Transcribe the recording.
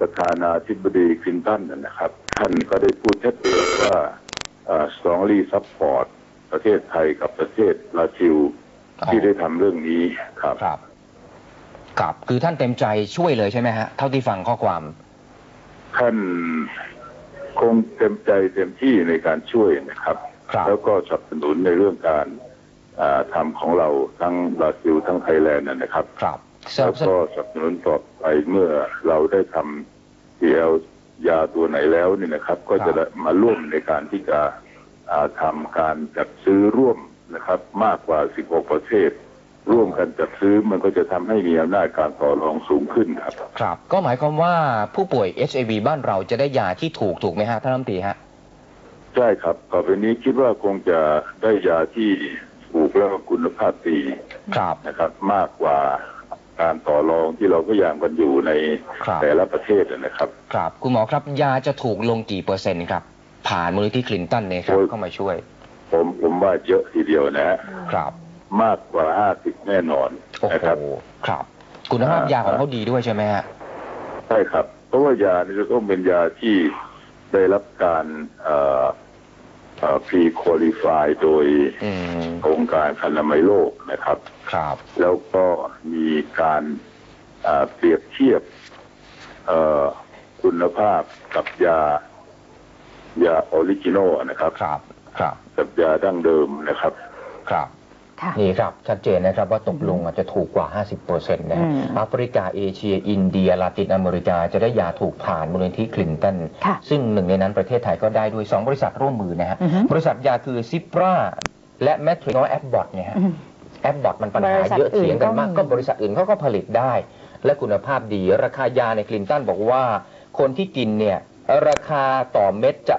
ประธานาธิบดีคลินตันนะนะครับ ท่านก็ได้พูดชัดเจนว่าสตรองลี่ซัพพอร์ตประเทศไทยกับประเทศบราซิลอ๋อที่ได้ทำเรื่องนี้ครับครับครับคือท่านเต็มใจช่วยเลยใช่ไหมฮะ เท่าที่ฟังข้อความ ท่านคงเต็มใจเต็มที่ในการช่วยนะครับครับแล้วก็สนับสนุนในเรื่องการอ่าทำของเราทั้งบราซิลทั้งไทยแลนด์นะครับครับส แล้นัวบสนุก็นสนับสนุนต่อไปเมื่อเราได้ทำ PL ยาตัวไหนแล้วเนี่ยนะครับ ก็จะได้มาร่วมในการที่จะอ่าทำการจัดซื้อร่วมนะครับ มากกว่า 16 ประเทศร่วมกันจัดซื้อมันก็จะทำให้มีอำนาจการต่อรองสูงขึ้นครับ ครับ ก็หมายความว่าผู้ป่วย HIV บ้านเราจะได้ยาที่ถูกถูกไหมฮะท่านรัฐมนตรีฮะ ใช่ครับต่อไปนี้คิดว่าคงจะได้ยาที่ถูกแล้วก็คุณภาพดีครับนะครับ มากกว่า การต่อรองที่เราพยายามกันอยู่ในครับ แต่ละประเทศนะครับ ครับ คุณหมอครับ ยาจะถูกลงกี่เปอร์เซ็นต์ครับ ผ่านมูลนิธิคลินตันเนี่ยครับโอ้ย เข้ามาช่วย ผมผมว่าเยอะทีเดียวนะฮะครับ มากกว่า 50 แน่นอนโอ้นะโห ครับ ครับ คุณภาพยาของเขาดีด้วยใช่ไหมฮะ ใช่ครับ เพราะว่ายานี่จะต้องเป็นยาที่ได้รับการเอ่อ เอ่อ pre-qualify โดยอืมองค์การอนามัยโลกนะครับครับ แล้วก็มีการอ่าเปรียบเทียบเอ่อคุณภาพกับยายาออริจินอลนะครับ ครับ ครับ กับยาดั้งเดิมนะครับ ครับค่ะ นี่ครับ ชัดเจนนะครับว่าตกลงอาจจะถูกกว่า 50%นะฮะอืมแอฟริกาเอเชีย อินเดียลาตินอเมริกาจะได้ยาถูกผ่านมูลนิธิคลินตันค่ะซึ่งหนึ่งในนั้นประเทศไทยก็ได้ด้วย 2 บริษัทร่วมมือนะฮะอือฮึบริษัทยาคือซิปราและแมทรินอแอปบอทเนี่ยฮะอืมแอปบอทมันปัญหาบริษัทเยอะอื่นเถียงกันมากก็มีก็บริษัทอื่นเขาก็ผลิตได้ และคุณภาพดีราคายาในคลินตันบอกว่า คนที่กินเนี่ยราคาต่อเม็ดจะ